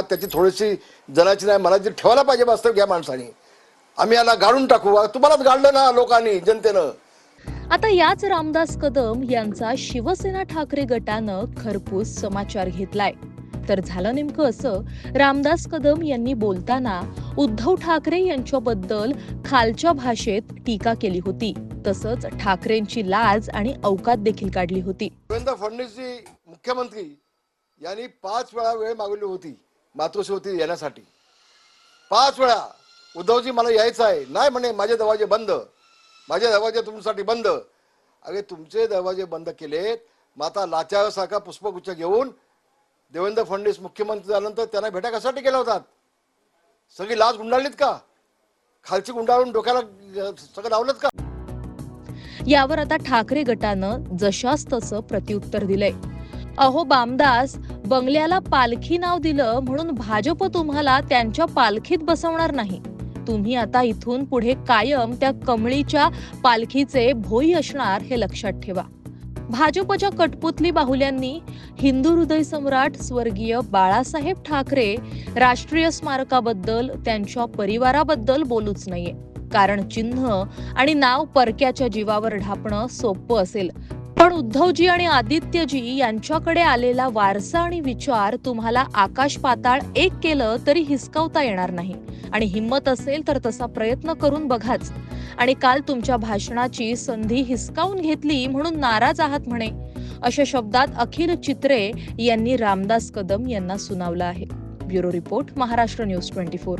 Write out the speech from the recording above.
त्याची थोडीशी जनाची नाही मनाची ठेवायला पाहिजे वास्तव या माणसाने. आम्ही याला गाडून टाकू. तुम्हालाच गाडलं ना लोकांनी जनतेनं. आता याच रामदास कदम यांचा शिवसेना ठाकरे गटानं खरपूस समाचार घेतलाय. तर झालं नेमकं असं रामदास कदम यांनी बोलताना उद्धव ठाकरे यांच्याबद्दल खालच्या भाषेत टीका केली होती. तसंच ठाकरेंची लाज आणि अवकात देखील काढली होती. देवेंद्र फडणवीसजी मुख्यमंत्री यांनी पाच वेळा वेळ मागवली होती. मातृश्रोती येण्यासाठी. पाच वेळा उद्धवजी मला यायचं आहे. नाही म्हणे माझे दरवाजे बंद. माझे दरवाजे तुमच्यासाठी बंद. अरे तुमचे दरवाजे बंद केलेत. माता लाचासारखा पुष्पगुच्छ घेऊन देवेंद्र फडणवीस मुख्यमंत्री झाल्यानंतर त्यांना भेटा कशासाठी केल्या होतात? सगळी लाच गुंडाळलीत का? खालची गुंडाळून डोक्याला सगळं लावलं का? यावर आता ठाकरे गटानं जशास तसं प्रत्युत्तर दिलंय. अहो बामदास बंगल्याला पालखी नाव दिलं म्हणून भाजप तुम्हाला त्यांच्या पालखीत बसवणार नाही. तुम्ही आता इथून पुढे कायम त्या कमळीच्या पालखीचे भोई असणार हे लक्षात ठेवा. भाजपच्या कटपुतली बाहुल्यांनी हिंदू हृदय सम्राट स्वर्गीय बाळासाहेब ठाकरे राष्ट्रीय स्मारकाबद्दल त्यांच्या परिवाराबद्दल बोलूच नाहीये. कारण चिन्ह आणि नाव परक्याच्या जीवावर ढापणं सोपं असेल. पण उद्धवजी आणि आदित्यजी यांच्याकडे आलेला वारसा आणि विचार तुम्हाला आकाश पाताळ एक केलं तरी हिसकावता येणार नाही. आणि हिंमत असेल तर तसा प्रयत्न करून बघाच. आणि काल तुमच्या भाषणाची संधी हिसकावून घेतली म्हणून नाराज आहात म्हणे. अशा शब्दात अखिल चित्रे यांनी रामदास कदम यांना सुनावलं आहे. Bureau report Maharashtra news twenty four.